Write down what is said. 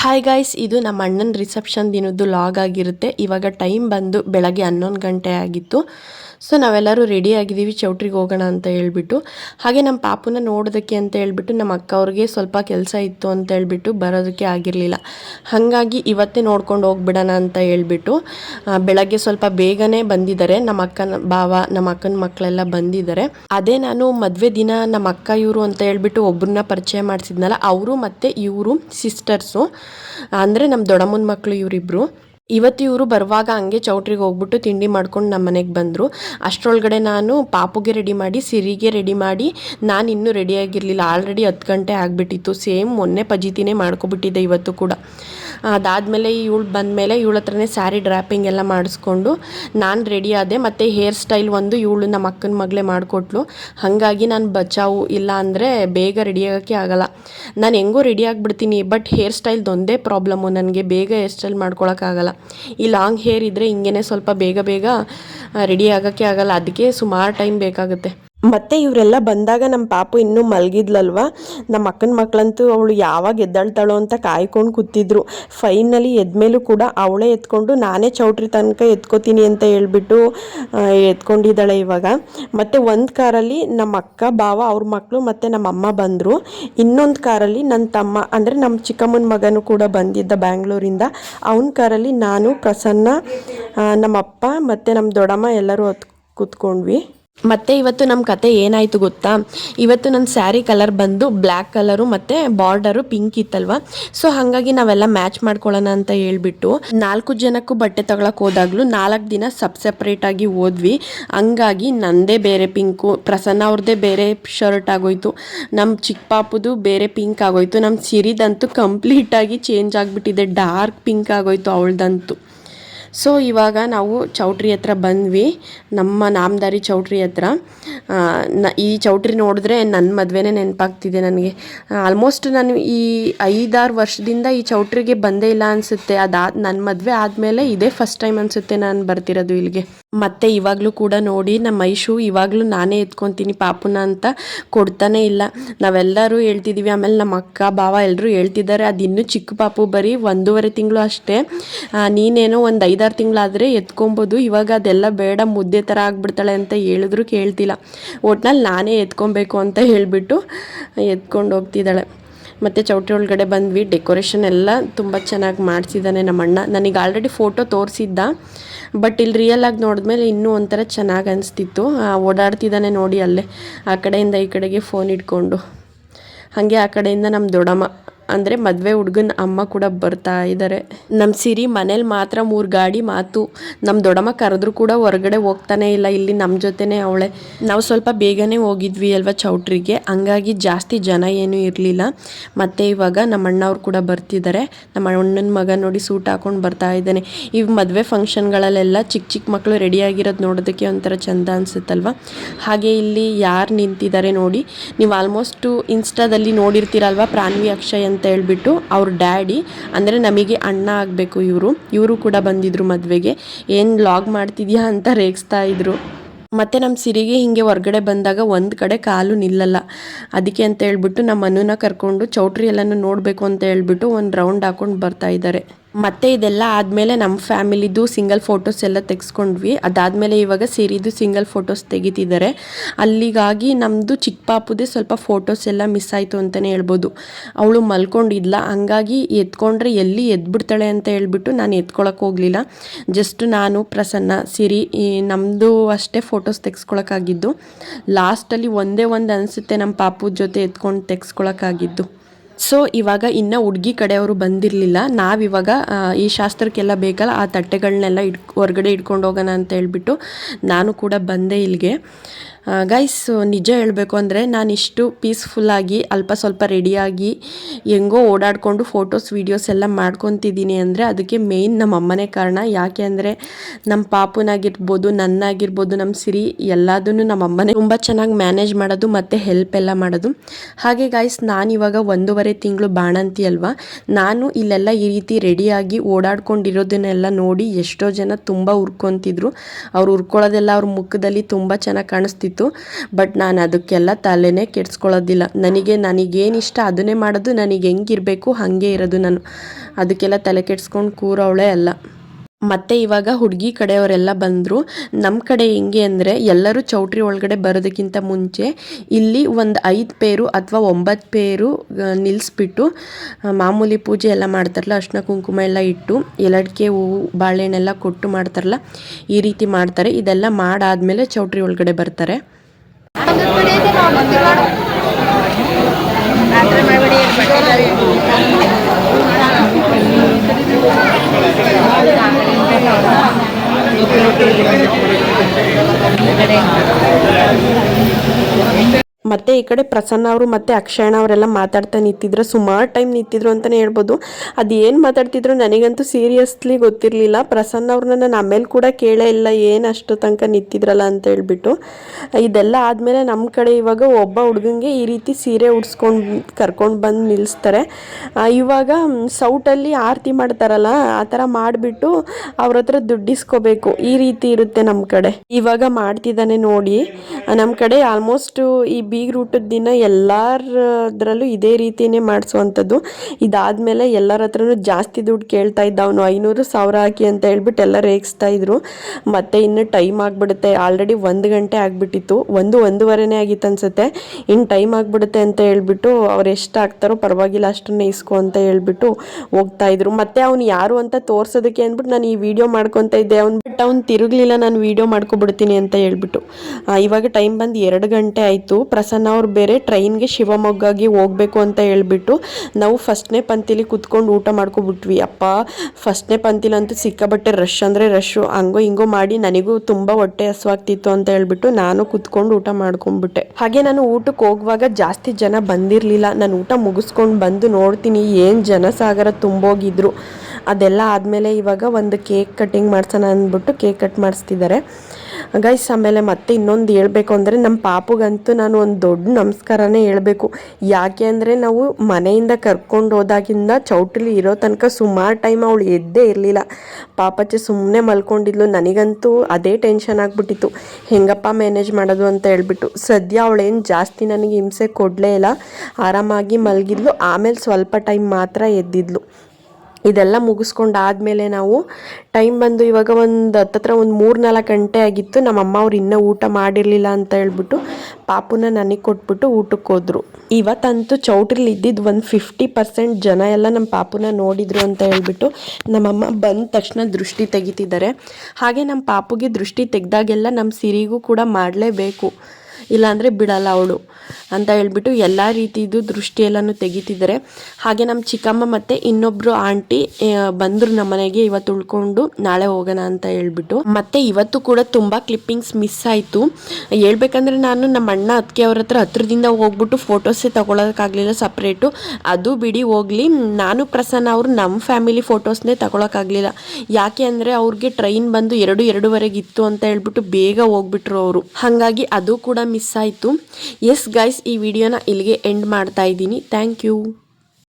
Hi guys ಇದು ನಮ್ಮ ಅಣ್ಣನ ರಿಸೆಪ್ಷನ್ ದಿನದ್ದು ಲಾಗ್ ಆಗಿರುತ್ತೆ. ಇವಾಗ ಟೈಮ್ ಬಂದು ಬೆಳಗ್ಗೆ ಹನ್ನೊಂದು ಗಂಟೆ ಆಗಿತ್ತು. ಸೊ ನಾವೆಲ್ಲರೂ ರೆಡಿ ಆಗಿದ್ದೀವಿ, ಚೌಟ್ರಿಗೆ ಹೋಗೋಣ ಅಂತ ಹೇಳ್ಬಿಟ್ಟು. ಹಾಗೆ ನಮ್ಮ ಪಾಪುನ ನೋಡೋದಕ್ಕೆ ಅಂತ ಹೇಳ್ಬಿಟ್ಟು ನಮ್ಮ ಅಕ್ಕ ಅವ್ರಿಗೆ ಸ್ವಲ್ಪ ಕೆಲಸ ಇತ್ತು ಅಂತ ಹೇಳ್ಬಿಟ್ಟು ಬರೋದಕ್ಕೆ ಆಗಿರಲಿಲ್ಲ. ಹಾಗಾಗಿ ಇವತ್ತೇ ನೋಡ್ಕೊಂಡು ಹೋಗ್ಬಿಡೋಣ ಅಂತ ಹೇಳ್ಬಿಟ್ಟು ಬೆಳಗ್ಗೆ ಸ್ವಲ್ಪ ಬೇಗನೆ ಬಂದಿದ್ದಾರೆ. ನಮ್ಮ ಅಕ್ಕನ ಭಾವ ನಮ್ಮ ಅಕ್ಕನ ಮಕ್ಕಳೆಲ್ಲ ಬಂದಿದ್ದಾರೆ. ಅದೇ ನಾನು ಮದುವೆ ದಿನ ನಮ್ಮ ಅಕ್ಕ ಇವರು ಅಂತ ಹೇಳ್ಬಿಟ್ಟು ಒಬ್ಬರನ್ನ ಪರಿಚಯ ಮಾಡಿಸಿದ್ನಲ್ಲ, ಅವರು ಮತ್ತು ಇವರು ಸಿಸ್ಟರ್ಸು ಅಂದರೆ ನಮ್ಮ ದೊಡ್ಡಮ್ಮನ ಮಕ್ಕಳು ಇವರಿಬ್ಬರು ಇವತ್ತು ಇವರು ಬರುವಾಗ ಹಂಗೆ ಚೌಟ್ರಿಗೆ ಹೋಗ್ಬಿಟ್ಟು ತಿಂಡಿ ಮಾಡ್ಕೊಂಡು ನಮ್ಮ ಮನೆಗೆ ಬಂದರು. ಅಷ್ಟರೊಳಗಡೆ ನಾನು ಪಾಪುಗೆ ರೆಡಿ ಮಾಡಿ, ಸಿರಿಗೆ ರೆಡಿ ಮಾಡಿ, ನಾನು ಇನ್ನೂ ರೆಡಿಯಾಗಿರಲಿಲ್ಲ ಆಲ್ರೆಡಿ ಹತ್ತು ಗಂಟೆ ಆಗಿಬಿಟ್ಟಿತ್ತು. ಸೇಮ್ ಮೊನ್ನೆ ಪಜಿತಿನೇ ಮಾಡ್ಕೊಬಿಟ್ಟಿದ್ದೆ ಇವತ್ತು ಕೂಡ. ಅದಾದಮೇಲೆ ಇವಳು ಬಂದಮೇಲೆ ಇವಳ ಹತ್ರನೇ ಸ್ಯಾರಿ ಡ್ರಾಪಿಂಗ್ ಎಲ್ಲ ಮಾಡಿಸ್ಕೊಂಡು ನಾನು ರೆಡಿ ಆದೆ. ಮತ್ತು ಹೇರ್ ಸ್ಟೈಲ್ ಒಂದು ಇವಳು ನಮ್ಮ ಅಕ್ಕನ ಮಗಳೇ ಮಾಡಿಕೊಟ್ಲು. ಹಾಗಾಗಿ ನಾನು ಬಚಾವು ಇಲ್ಲ ಅಂದರೆ ಬೇಗ ರೆಡಿ ಆಗೋಕ್ಕೆ ಆಗಲ್ಲ. ನಾನು ಹೆಂಗೋ ರೆಡಿ ಆಗಿಬಿಡ್ತೀನಿ ಬಟ್ ಹೇರ್ ಸ್ಟೈಲ್ದೊಂದೇ ಪ್ರಾಬ್ಲಮ್ಮು ನನಗೆ ಬೇಗ ಹೇರ್ ಸ್ಟೈಲ್ ಮಾಡ್ಕೊಳಕ್ಕಾಗಲ್ಲ ಈ ಲಾಂಗ್ ಹೇರ್ ಇದ್ದರೆ ಹಿಂಗೇ ಸ್ವಲ್ಪ ಬೇಗ ಬೇಗ ರೆಡಿ ಆಗೋಕ್ಕೆ ಆಗಲ್ಲ. ಅದಕ್ಕೆ ಸುಮಾರು ಟೈಮ್ ಬೇಕಾಗುತ್ತೆ. ಮತ್ತೆ ಇವರೆಲ್ಲ ಬಂದಾಗ ನಮ್ಮ ಪಾಪು ಇನ್ನೂ ಮಲಗಿದ್ಲಲ್ವ? ನಮ್ಮ ಅಕ್ಕನ ಮಕ್ಕಳಂತೂ ಅವಳು ಯಾವಾಗ ಎದ್ದಾಳ್ತಾಳೋ ಅಂತ ಕಾಯ್ಕೊಂಡು ಕೂತಿದ್ರು. ಫೈನಲಿ ಎದ್ಮೇಲೂ ಕೂಡ ಅವಳೇ ಎತ್ಕೊಂಡು ನಾನೇ ಚೌಟ್ರಿ ತನಕ ಎತ್ಕೋತೀನಿ ಅಂತ ಹೇಳ್ಬಿಟ್ಟು ಎತ್ಕೊಂಡಿದ್ದಾಳೆ ಇವಾಗ. ಮತ್ತು ಒಂದು ಕಾರಲ್ಲಿ ನಮ್ಮ ಅಕ್ಕ ಬಾವ ಅವ್ರ ಮಕ್ಕಳು ಮತ್ತು ನಮ್ಮ ಅಮ್ಮ ಬಂದರು. ಇನ್ನೊಂದು ಕಾರಲ್ಲಿ ನನ್ನ ತಮ್ಮ, ಅಂದರೆ ನಮ್ಮ ಚಿಕ್ಕಮ್ಮನ ಮಗನೂ ಕೂಡ ಬಂದಿದ್ದ ಬ್ಯಾಂಗ್ಳೂರಿಂದ. ಅವನ ಕಾರಲ್ಲಿ ನಾನು, ಪ್ರಸನ್ನ ನಮ್ಮ ಅಪ್ಪ ಮತ್ತು ನಮ್ಮ ದೊಡ್ಡಮ್ಮ ಎಲ್ಲರೂ ಹೊತ್ತು ಕೂತ್ಕೊಂಡ್ವಿ. ಮತ್ತೆ ಇವತ್ತು ನಮ್ಮ ಕತೆ ಏನಾಯಿತು ಗೊತ್ತಾ? ಇವತ್ತು ನನ್ನ ಸ್ಯಾರಿ ಕಲರ್ ಬಂದು ಬ್ಲ್ಯಾಕ್ ಕಲರು ಮತ್ತು ಬಾರ್ಡರು ಪಿಂಕ್ ಇತ್ತಲ್ವ? ಸೊ ಹಾಗಾಗಿ ನಾವೆಲ್ಲ ಮ್ಯಾಚ್ ಮಾಡ್ಕೊಳ್ಳೋಣ ಅಂತ ಹೇಳ್ಬಿಟ್ಟು ನಾಲ್ಕು ಜನಕ್ಕೂ ಬಟ್ಟೆ ತಗೊಳಕ್ಕೆ ಹೋದಾಗಲೂ ನಾಲ್ಕು ದಿನ ಸಬ್ ಸಪ್ರೇಟಾಗಿ ಹೋದ್ವಿ. ಹಂಗಾಗಿ ನಂದೇ ಬೇರೆ ಪಿಂಕು, ಪ್ರಸನ್ನ ಅವ್ರದ್ದೇ ಬೇರೆ ಶರ್ಟ್ ಆಗೋಯ್ತು. ನಮ್ಮ ಚಿಕ್ಕ ಪಾಪುದು ಬೇರೆ ಪಿಂಕ್ ಆಗೋಯ್ತು. ನಮ್ಮ ಸಿರಿದಂತೂ ಕಂಪ್ಲೀಟಾಗಿ ಚೇಂಜ್ ಆಗಿಬಿಟ್ಟಿದೆ. ಡಾರ್ಕ್ ಪಿಂಕ್ ಆಗೋಯ್ತು ಅವಳದಂತೂ. ಸೊ ಇವಾಗ ನಾವು ಚೌಟ್ರಿ ಹತ್ರ ಬಂದ್ವಿ. ನಮ್ಮ ನಾಮದಾರಿ ಚೌಟ್ರಿ ಹತ್ರ. ಈ ಚೌಟ್ರಿ ನೋಡಿದ್ರೆ ನನ್ನ ಮದುವೆನೇ ನೆನಪಾಗ್ತಿದೆ ನನಗೆ. ಆಲ್ಮೋಸ್ಟ್ ನಾನು ಈ ಐದಾರು ವರ್ಷದಿಂದ ಈ ಚೌಟ್ರಿಗೆ ಬಂದೇ ಇಲ್ಲ ಅನಿಸುತ್ತೆ. ಅದಾದ ನನ್ನ ಮದುವೆ ಆದಮೇಲೆ ಇದೇ ಫಸ್ಟ್ ಟೈಮ್ ಅನಿಸುತ್ತೆ ನಾನು ಬರ್ತಿರೋದು ಇಲ್ಲಿಗೆ. ಮತ್ತೆ ಇವಾಗಲೂ ಕೂಡ ನೋಡಿ ನಮ್ಮ ಐಶು ಇವಾಗಲೂ ನಾನೇ ಎತ್ಕೊತೀನಿ ಪಾಪುನ ಅಂತ ಕೊಡ್ತಾನೆ ಇಲ್ಲ. ನಾವೆಲ್ಲರೂ ಹೇಳ್ತಿದ್ದೀವಿ ಆಮೇಲೆ ನಮ್ಮ ಅಕ್ಕ, ಭಾವ ಎಲ್ಲರೂ ಹೇಳ್ತಿದ್ದಾರೆ ಅದು ಇನ್ನೂ ಚಿಕ್ಕ ಪಾಪು ಬರೀ ಒಂದೂವರೆ ತಿಂಗಳು ಅಷ್ಟೇ. ನೀನೇನೋ ಒಂದು ಐದಾರು ತಿಂಗಳಾದರೆ ಎತ್ಕೊಬೋದು. ಇವಾಗ ಅದೆಲ್ಲ ಬೇಡ, ಮುದ್ದೆ ಥರ ಆಗ್ಬಿಡ್ತಾಳೆ ಅಂತ ಹೇಳಿದ್ರು ಕೇಳ್ತಿಲ್ಲ. ಒಟ್ನಲ್ಲಿ ನಾನೇ ಎತ್ಕೊಬೇಕು ಅಂತ ಹೇಳಿಬಿಟ್ಟು ಎತ್ಕೊಂಡು ಹೋಗ್ತಿದ್ದಾಳೆ. ಮತ್ತು ಚೌಟ್ರಿ ಒಳಗಡೆ ಬಂದ್ವಿ. ಡೆಕೋರೇಷನ್ ಎಲ್ಲ ತುಂಬ ಚೆನ್ನಾಗಿ ಮಾಡಿಸಿದ್ದಾನೆ ನಮ್ಮ ಅಣ್ಣ ನನಗೆ ಆಲ್ರೆಡಿ ಫೋಟೋ ತೋರಿಸಿದ್ದ ಬಟ್ ಇಲ್ಲಿ ರಿಯಲ್ ಆಗಿ ನೋಡಿದ್ಮೇಲೆ ಇನ್ನೂ ಒಂಥರ ಚೆನ್ನಾಗಿ ಅನಿಸ್ತಿತ್ತು. ಓಡಾಡ್ತಿದ್ದಾನೆ ನೋಡಿ ಅಲ್ಲೇ, ಆ ಕಡೆಯಿಂದ ಈ ಕಡೆಗೆ ಫೋನ್ ಇಟ್ಕೊಂಡು. ಹಾಗೆ ಆ ಕಡೆಯಿಂದ ನಮ್ಮ ದೊಡ್ಡಮ್ಮ. ಅಂದರೆ ಮದುವೆ ಹುಡುಗನ ಅಮ್ಮ ಕೂಡ ಬರ್ತಾ ಇದ್ದಾರೆ ನಮ್ಮ ಸಿರಿ ಮನೇಲಿ ಮಾತ್ರ ಮೂರು ಗಾಡಿ ಮಾತು. ನಮ್ಮ ದೊಡ್ಡಮ್ಮ ಕರೆದ್ರು ಕೂಡ ಹೊರಗಡೆ ಹೋಗ್ತಾನೆ ಇಲ್ಲ, ಇಲ್ಲಿ ನಮ್ಮ ಜೊತೆನೇ ಅವಳೆ. ನಾವು ಸ್ವಲ್ಪ ಬೇಗನೆ ಹೋಗಿದ್ವಿ ಅಲ್ವಾ ಚೌಟ್ರಿಗೆ. ಹಂಗಾಗಿ ಜಾಸ್ತಿ ಜನ ಏನೂ ಇರಲಿಲ್ಲ. ಮತ್ತು ಇವಾಗ ನಮ್ಮ ಅಣ್ಣವ್ರು ಕೂಡ ಬರ್ತಿದ್ದಾರೆ ನಮ್ಮ ಅಣ್ಣನ ಮಗ ನೋಡಿ ಸೂಟ್ ಹಾಕೊಂಡು ಬರ್ತಾ ಇದ್ದಾನೆ. ಈ ಮದುವೆ ಫಂಕ್ಷನ್ಗಳಲ್ಲೆಲ್ಲ ಚಿಕ್ಕ ಚಿಕ್ಕ ಮಕ್ಕಳು ರೆಡಿಯಾಗಿರೋದು ನೋಡೋದಕ್ಕೆ ಒಂಥರ ಚಂದ ಅನಿಸುತ್ತಲ್ವ? ಹಾಗೆ ಇಲ್ಲಿ ಯಾರು ನಿಂತಿದ್ದಾರೆ ನೋಡಿ. ನೀವು ಆಲ್ಮೋಸ್ಟು ಇನ್ಸ್ಟಾದಲ್ಲಿ ನೋಡಿರ್ತೀರಲ್ವ? ಪ್ರಾನ್ವಿ ಅಕ್ಷಯ್ ಅಂತ ಹೇಳ್ಬಿಟ್ಟು ಅವ್ರ ಡ್ಯಾಡಿ, ಅಂದರೆ ನಮಗೆ ಅಣ್ಣ ಆಗಬೇಕು ಇವರು. ಇವರು ಕೂಡ ಬಂದಿದ್ರು ಮದುವೆಗೆ. ಏನು ಲಾಗ್ ಮಾಡ್ತಿದ್ಯಾ ಅಂತ ರೇಗಿಸ್ತಾ ಇದ್ರು. ಮತ್ತು ನಮ್ಮ ಸಿರಿಗೆ ಹೀಗೆ ಹೊರಗಡೆ ಬಂದಾಗ ಒಂದು ಕಡೆ ಕಾಲು ನಿಲ್ಲಲ್ಲ. ಅದಕ್ಕೆ ಅಂತ ಹೇಳ್ಬಿಟ್ಟು ನಮ್ಮ ಮನನ್ನ ಕರ್ಕೊಂಡು ಚೌಟ್ರಿ ಎಲ್ಲನೂ ನೋಡಬೇಕು ಅಂತ ಹೇಳ್ಬಿಟ್ಟು ಒಂದು ರೌಂಡ್ ಹಾಕೊಂಡು ಬರ್ತಾ ಇದ್ದಾರೆ. ಮತ್ತೆ ಇದೆಲ್ಲ ಆದಮೇಲೆ ನಮ್ಮ ಫ್ಯಾಮಿಲಿದು ಸಿಂಗಲ್ ಫೋಟೋಸ್ ಎಲ್ಲ ತೆಗೆಸ್ಕೊಂಡ್ವಿ. ಅದಾದಮೇಲೆ ಇವಾಗ ಸಿರಿದು ಸಿಂಗಲ್ ಫೋಟೋಸ್ ತೆಗಿತಿದ್ದಾರೆ. ಅಲ್ಲಿಗಾಗಿ ನಮ್ಮದು ಚಿಕ್ಕ ಪಾಪುದೇ ಸ್ವಲ್ಪ ಫೋಟೋಸ್ ಎಲ್ಲ ಮಿಸ್ ಆಯಿತು ಅಂತಲೇ ಹೇಳ್ಬೋದು. ಅವಳು ಮಲ್ಕೊಂಡಿದ್ಲ. ಹಂಗಾಗಿ ಎತ್ಕೊಂಡ್ರೆ ಎಲ್ಲಿ ಎದ್ಬಿಡ್ತಾಳೆ ಅಂತ ಹೇಳ್ಬಿಟ್ಟು ನಾನು ಎತ್ಕೊಳಕ್ಕೆ ಹೋಗಲಿಲ್ಲ. ಜಸ್ಟ್ ನಾನು, ಪ್ರಸನ್ನ, ಸಿರಿ ನಮ್ಮದು ಅಷ್ಟೇ ಫೋಟೋಸ್ ತೆಗೆಸ್ಕೊಳಕ್ಕಾಗಿದ್ದು ಲಾಸ್ಟಲ್ಲಿ ಒಂದೇ ಒಂದು ಅನಿಸುತ್ತೆ ನಮ್ಮ ಪಾಪು ಜೊತೆ ಎತ್ಕೊಂಡು ತೆಗೆಸ್ಕೊಳಕ್ಕಾಗಿದ್ದು ಸೊ ಇವಾಗ ಇನ್ನ ಹುಡುಗಿ ಕಡೆಯವರು ಬಂದಿರಲಿಲ್ಲ. ನಾವಿವಾಗ ಈ ಶಾಸ್ತ್ರಕ್ಕೆಲ್ಲ ಬೇಕಲ್ಲ, ಆ ತಟ್ಟೆಗಳನ್ನೆಲ್ಲ ಇಡ್, ಹೊರಗಡೆ ಇಟ್ಕೊಂಡು ಹೋಗೋಣ ಅಂತ ಹೇಳ್ಬಿಟ್ಟು ನಾನು ಕೂಡ ಬಂದೆ ಇಲ್ಲಿಗೆ ಗೈಸ್ ನಿಜ ಹೇಳಬೇಕು ಅಂದರೆ ನಾನು ಇಷ್ಟು ಪೀಸ್ಫುಲ್ಲಾಗಿ ಅಲ್ಪ ಸ್ವಲ್ಪ ರೆಡಿಯಾಗಿ ಹೆಂಗೋ ಓಡಾಡಿಕೊಂಡು ಫೋಟೋಸ್ ವೀಡಿಯೋಸ್ ಎಲ್ಲ ಮಾಡ್ಕೊತಿದ್ದೀನಿ ಅಂದರೆ ಅದಕ್ಕೆ ಮೇಯ್ನ್ ನಮ್ಮ ಅಮ್ಮನೇ ಕಾರಣ. ಯಾಕೆ ಅಂದರೆ ನಮ್ಮ ಪಾಪುನಾಗಿರ್ಬೋದು, ನನ್ನಾಗಿರ್ಬೋದು ನಮ್ಮ ಸಿರಿ ಎಲ್ಲದನ್ನು ನಮ್ಮ ಅಮ್ಮನೇ ತುಂಬ ಚೆನ್ನಾಗಿ ಮ್ಯಾನೇಜ್ ಮಾಡೋದು ಮತ್ತು ಹೆಲ್ಪ್ ಎಲ್ಲ ಮಾಡೋದು. ಹಾಗೆ ಗಾಯ್ಸ್ ನಾನು ಇವಾಗ ಒಂದೂವರೆ ತಿಂಗಳು ಬಾಣಂತಿ ಅಲ್ವಾ? ನಾನು ಇಲ್ಲೆಲ್ಲ ಈ ರೀತಿ ರೆಡಿಯಾಗಿ ಓಡಾಡ್ಕೊಂಡಿರೋದನ್ನೆಲ್ಲ ನೋಡಿ ಎಷ್ಟೋ ಜನ ತುಂಬ ಉರ್ಕೊತಿದ್ರು. ಅವ್ರು ಉರ್ಕೊಳ್ಳೋದೆಲ್ಲ ಅವ್ರ ಮುಖದಲ್ಲಿ ತುಂಬ ಚೆನ್ನಾಗಿ ಕಾಣಿಸ್ತಿತ್ತು. ಆಗ್ಬಿಟ್ಟಿತ್ತು ಬಟ್ ನಾನು ಅದಕ್ಕೆಲ್ಲ ತಲೆನೇ ಕೆಡ್ಸ್ಕೊಳ್ಳೋದಿಲ್ಲ. ನನಗೆ ನನಗೇನು ಇಷ್ಟ ಅದನ್ನೇ ಮಾಡೋದು, ನನಗೆ ಹೆಂಗಿರಬೇಕು ಹಾಗೆ ಇರೋದು ನಾನು. ಅದಕ್ಕೆಲ್ಲ ತಲೆ ಕೆಡ್ಸ್ಕೊಂಡು ಕೂರೋವಳೇ ಅಲ್ಲ. ಮತ್ತೆ ಇವಾಗ ಹುಡುಗಿ ಕಡೆಯವರೆಲ್ಲ ಬಂದರು. ನಮ್ಮ ಕಡೆ ಹೆಂಗೆ ಅಂದರೆ ಎಲ್ಲರೂ ಚೌಟ್ರಿ ಒಳಗಡೆ ಬರೋದಕ್ಕಿಂತ ಮುಂಚೆ ಇಲ್ಲಿ ಒಂದು ಐದು ಪೇರು ಅಥವಾ ಒಂಬತ್ತು ಪೇರು ನಿಲ್ಲಿಸ್ಬಿಟ್ಟು ಮಾಮೂಲಿ ಪೂಜೆ ಎಲ್ಲ ಮಾಡ್ತಾರಲ್ಲ, ಅರ್ಶಿನ ಕುಂಕುಮ ಎಲ್ಲ ಇಟ್ಟು ಎಲಡಿಕೆ ಹೂವು, ಬಾಳೆಹಣ್ಣೆಲ್ಲ ಕೊಟ್ಟು ಮಾಡ್ತಾರಲ್ಲ, ಈ ರೀತಿ ಮಾಡ್ತಾರೆ. ಇದೆಲ್ಲ ಮಾಡಾದಮೇಲೆ ಚೌಟ್ರಿ ಒಳಗಡೆ ಬರ್ತಾರೆ. ごめんなさい。ಮತ್ತೆ ಈ ಕಡೆ ಪ್ರಸನ್ನ ಅವರು ಮತ್ತೆ ಅಕ್ಷಯಣ ಅವರೆಲ್ಲ ಮಾತಾಡ್ತಾ ನಿಂತಿದ್ರು. ಸುಮಾರು ಟೈಮ್ ನಿಂತಿದ್ರು ಅಂತಲೇ ಹೇಳ್ಬೋದು. ಅದು ಏನು ಮಾತಾಡ್ತಿದ್ರು ನನಗಂತೂ ಸೀರಿಯಸ್ಲಿ ಗೊತ್ತಿರಲಿಲ್ಲ. ಪ್ರಸನ್ನ ಅವ್ರನ್ನ ನಾನು ಆಮೇಲೆ ಕೂಡ ಕೇಳೇ ಇಲ್ಲ. ಏನು ಅಷ್ಟು ತನಕ ನಿಂತಿದ್ರಲ್ಲ ಅಂತ ಹೇಳ್ಬಿಟ್ಟು. ಇದೆಲ್ಲ ಆದಮೇಲೆ ನಮ್ಮ ಕಡೆ ಇವಾಗ ಒಬ್ಬ ಹುಡುಗಂಗೆ ಈ ರೀತಿ ಸೀರೆ ಉಡ್ಸ್ಕೊಂಡು ಕರ್ಕೊಂಡು ಬಂದು ನಿಲ್ಲಿಸ್ತಾರೆ ಇವಾಗ ಸೌಟಲ್ಲಿ ಆರತಿ ಮಾಡ್ತಾರಲ್ಲ, ಆ ಥರ ಮಾಡಿಬಿಟ್ಟು ಅವ್ರ ಹತ್ರ ದುಡ್ಡಿಸ್ಕೋಬೇಕು ಈ ರೀತಿ ಇರುತ್ತೆ ನಮ್ಮ ಕಡೆ. ಇವಾಗ ಮಾಡ್ತಿದ್ದಾನೆ ನೋಡಿ. ನಮ್ಮ ಕಡೆ ಆಲ್ಮೋಸ್ಟ್ ಈ ಬೀಗ್ ಊಟದ ದಿನ ಎಲ್ಲರದ್ರಲ್ಲೂ ಇದೇ ರೀತಿಯೇ ಮಾಡಿಸುವಂಥದ್ದು. ಇದಾದ್ಮೇಲೆ ಎಲ್ಲರ ಹತ್ರನೂ ಜಾಸ್ತಿ ದುಡ್ಡು ಕೇಳ್ತಾ ಇದ್ದ ಅವನು ಐನೂರು ಸಾವಿರ ಹಾಕಿ ಅಂತ ಹೇಳ್ಬಿಟ್ಟು ಎಲ್ಲ ರೇಗಿಸ್ತಾ ಇದ್ರು. ಮತ್ತೆ ಇನ್ನು ಟೈಮ್ ಆಗಿಬಿಡುತ್ತೆ. ಆಲ್ರೆಡಿ ಒಂದು ಗಂಟೆ ಆಗಿಬಿಟ್ಟಿತ್ತು. ಒಂದು ಒಂದೂವರೆನೇ ಆಗಿತ್ತು ಅನ್ಸುತ್ತೆ. ಇನ್ನು ಟೈಮ್ ಆಗಿಬಿಡುತ್ತೆ ಅಂತ ಹೇಳ್ಬಿಟ್ಟು ಅವ್ರು ಎಷ್ಟು ಆಗ್ತಾರೋ ಪರವಾಗಿಲ್ಲ ಅಷ್ಟನ್ನೇ ಇಸ್ಕೊ ಅಂತ ಹೇಳ್ಬಿಟ್ಟು ಹೋಗ್ತಾ ಇದ್ರು. ಮತ್ತೆ ಅವ್ನು ಯಾರು ಅಂತ ತೋರ್ಸೋದಕ್ಕೆ ಅಂದ್ಬಿಟ್ಟು ನಾನು ಈ ವಿಡಿಯೋ ಮಾಡ್ಕೊತ ಇದ್ದೆ. ಅವ್ನು ಬಿಟ್ಟು ಅವ್ನು ತಿರುಗಲಿಲ್ಲ. ನಾನು ವಿಡಿಯೋ ಮಾಡ್ಕೊಬಿಡ್ತೀನಿ ಅಂತ ಹೇಳ್ಬಿಟ್ಟು. ಇವಾಗ ಟೈಮ್ ಬಂದು ಎರಡು ಗಂಟೆ ಆಯಿತು. ಪ್ರಸನ್ನ ಅವ್ರು ಬೇರೆ ಟ್ರೈನ್ಗೆ ಶಿವಮೊಗ್ಗಗೆ ಹೋಗ್ಬೇಕು ಅಂತ ಹೇಳ್ಬಿಟ್ಟು ನಾವು ಫಸ್ಟ್ನೇ ಪಂತಿಲಿ ಕುತ್ಕೊಂಡು ಊಟ ಮಾಡ್ಕೊಬಿಟ್ವಿ. ಅಪ್ಪ, ಫಸ್ಟ್ನೇ ಪಂತಿಲಂತೂ ಸಿಕ್ಕಾಬಟ್ಟೆ ರಶ್ ಅಂದರೆ ರಶ್ಶು ಹಂಗೋ ಹಿಂಗೋ ಮಾಡಿ ನನಗೂ ತುಂಬ ಹೊಟ್ಟೆ ಹಸುವಾಗ್ತಿತ್ತು ಅಂತ ಹೇಳ್ಬಿಟ್ಟು ನಾನು ಕುತ್ಕೊಂಡು ಊಟ ಮಾಡ್ಕೊಂಡ್ಬಿಟ್ಟೆ ಹಾಗೆ ನಾನು ಊಟಕ್ಕೆ ಹೋಗುವಾಗ ಜಾಸ್ತಿ ಜನ ಬಂದಿರಲಿಲ್ಲ. ನಾನು ಊಟ ಮುಗಿಸ್ಕೊಂಡು ಬಂದು ನೋಡ್ತೀನಿ ಏನು ಜನಸಾಗರ ತುಂಬೋಗಿದ್ರು. ಅದೆಲ್ಲ ಆದಮೇಲೆ ಇವಾಗ ಒಂದು ಕೇಕ್ ಕಟಿಂಗ್ ಮಾಡ್ಸೋಣ ಅಂದ್ಬಿಟ್ಟು ಕೇಕ್ ಕಟ್ ಮಾಡಿಸ್ತಿದ್ದಾರೆ. ಗೈಸ್ ಆಮೇಲೆ ಮತ್ತೆ ಇನ್ನೊಂದು ಹೇಳಬೇಕು ಅಂದರೆ ನಮ್ಮ ಪಾಪುಗಂತೂ ನಾನು ಒಂದು ದೊಡ್ಡ ನಮಸ್ಕಾರನೇ ಹೇಳಬೇಕು. ಯಾಕೆ ಅಂದರೆ ನಾವು ಮನೆಯಿಂದ ಕರ್ಕೊಂಡು ಹೋದಾಗಿಂದ ಚೌಟ್ರಿಲಿ ಇರೋ ತನಕ ಸುಮಾರು ಟೈಮ್ ಅವಳು ಎದ್ದೇ ಇರಲಿಲ್ಲ. ಪಾಪಚ್ಚೆ ಸುಮ್ಮನೆ ಮಲ್ಕೊಂಡಿದ್ಲು. ನನಗಂತೂ ಅದೇ ಟೆನ್ಷನ್ ಆಗಿಬಿಟ್ಟಿತ್ತು. ಹೆಂಗಪ್ಪ ಮ್ಯಾನೇಜ್ ಮಾಡೋದು ಅಂತ ಹೇಳ್ಬಿಟ್ಟು. ಸದ್ಯ ಅವಳೇನು ಜಾಸ್ತಿ ನನಗೆ ಹಿಂಸೆ ಕೊಡಲೇ ಇಲ್ಲ. ಆರಾಮಾಗಿ ಮಲಗಿದ್ಲು. ಆಮೇಲೆ ಸ್ವಲ್ಪ ಟೈಮ್ ಮಾತ್ರ ಎದ್ದಿದ್ಲು. ಇದೆಲ್ಲ ಮುಗಿಸ್ಕೊಂಡು ಆದಮೇಲೆ ನಾವು ಟೈಮ್ ಬಂದು ಇವಾಗ ಒಂದು ಹತ್ತತ್ರ ಒಂದು ಮೂರು ನಾಲ್ಕು ಗಂಟೆ ಆಗಿತ್ತು. ನಮ್ಮ ಅಮ್ಮ ಅವ್ರು ಇನ್ನೂ ಊಟ ಮಾಡಿರಲಿಲ್ಲ ಅಂತ ಹೇಳ್ಬಿಟ್ಟು ಪಾಪುನ ನನಗೆ ಕೊಟ್ಬಿಟ್ಟು ಊಟಕ್ಕೆ ಹೋದ್ರು. ಇವತ್ತಂತೂ ಚೌಟ್ರಿಲಿ ಇದ್ದಿದ್ದು ಒಂದು ಫಿಫ್ಟಿ ಪರ್ಸೆಂಟ್ ಜನ ಎಲ್ಲ ನಮ್ಮ ಪಾಪುನ ನೋಡಿದ್ರು ಅಂತ ಹೇಳ್ಬಿಟ್ಟು ನಮ್ಮಮ್ಮ ಬಂದ ತಕ್ಷಣ ದೃಷ್ಟಿ ತೆಗಿತಿದ್ದಾರೆ. ಹಾಗೆ ನಮ್ಮ ಪಾಪುಗೆ ದೃಷ್ಟಿ ತೆಗೆದಾಗೆಲ್ಲ ನಮ್ಮ ಸಿರಿಗೂ ಕೂಡ ಮಾಡಲೇಬೇಕು. ಇಲ್ಲಾಂದರೆ ಬಿಡಲ್ಲ ಅವಳು ಅಂತ ಹೇಳ್ಬಿಟ್ಟು ಎಲ್ಲ ರೀತಿದು ದೃಷ್ಟಿ ತೆಗಿತಿದ್ದಾರೆ. ಹಾಗೆ ನಮ್ಮ ಚಿಕ್ಕಮ್ಮ ಮತ್ತು ಇನ್ನೊಬ್ಬರು ಆಂಟಿ ಬಂದರು ನಮ್ಮ ಮನೆಗೆ ಇವತ್ತು ಉಳ್ಕೊಂಡು ನಾಳೆ ಹೋಗೋಣ ಅಂತ ಹೇಳ್ಬಿಟ್ಟು. ಮತ್ತೆ ಇವತ್ತು ಕೂಡ ತುಂಬ ಕ್ಲಿಪ್ಪಿಂಗ್ಸ್ ಮಿಸ್ ಆಯಿತು. ಹೇಳ್ಬೇಕಂದ್ರೆ ನಾನು ನಮ್ಮ ಅಣ್ಣ ಅದಕ್ಕೆ ಅವ್ರ ಹತ್ರ ಹತ್ರದಿಂದ ಹೋಗ್ಬಿಟ್ಟು ಫೋಟೋಸೇ ತಗೊಳಕ್ಕಾಗಲಿಲ್ಲ ಸಪ್ರೇಟು ಅದು ಬಿಡಿ ಹೋಗಲಿ. ನಾನು ಪ್ರಸನ್ನ ಅವರು ನಮ್ಮ ಫ್ಯಾಮಿಲಿ ಫೋಟೋಸ್ನೇ ತಗೊಳಕ್ಕಾಗಲಿಲ್ಲ. ಯಾಕೆ ಅಂದರೆ ಅವ್ರಿಗೆ ಟ್ರೈನ್ ಬಂದು ಎರಡು ಎರಡೂವರೆಗೆ ಇತ್ತು ಅಂತ ಹೇಳ್ಬಿಟ್ಟು ಬೇಗ ಹೋಗ್ಬಿಟ್ರು ಅವರು. ಹಾಗಾಗಿ ಅದು ಕೂಡ ಮಿಸ್ ಆಯಿತು. ಎಸ್ ಗೈಸ್ ಈ ವಿಡಿಯೋನ ಇಲ್ಲಿಗೆ ಎಂಡ್ ಮಾಡ್ತಾ ಇದ್ದೀನಿ. Thank you